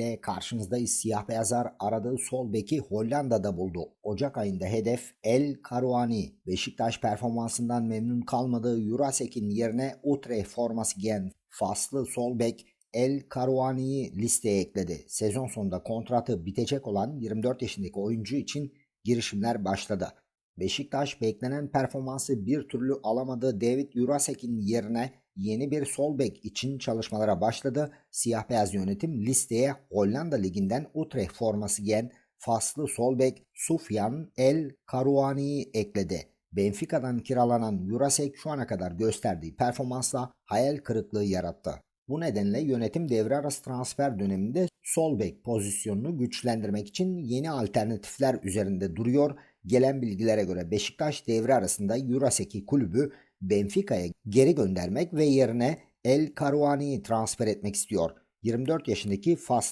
ile karşınızdayız. Siyah beyazlar aradığı sol beki Hollanda'da buldu. Ocak ayında hedef El Karouani. Beşiktaş performansından memnun kalmadığı Jurasek'in yerine Utrecht forması giyen Faslı sol bek El Karouani'yi listeye ekledi. Sezon sonunda kontratı bitecek olan 24 yaşındaki oyuncu için girişimler başladı. Beşiktaş beklenen performansı bir türlü alamadığı David Jurasek'in yerine yeni bir sol bek için çalışmalara başladı. Siyah beyaz yönetim listeye Hollanda liginden Utrecht forması giyen Faslı sol bek Sufyan El Karouani'yi ekledi. Benfica'dan kiralanan Jurasek şu ana kadar gösterdiği performansla hayal kırıklığı yarattı. Bu nedenle yönetim devre arası transfer döneminde sol bek pozisyonunu güçlendirmek için yeni alternatifler üzerinde duruyor. Gelen bilgilere göre Beşiktaş devre arasında Jurasek'i kulübü Benfica'ya geri göndermek ve yerine El Karouani'yi transfer etmek istiyor. 24 yaşındaki Faslı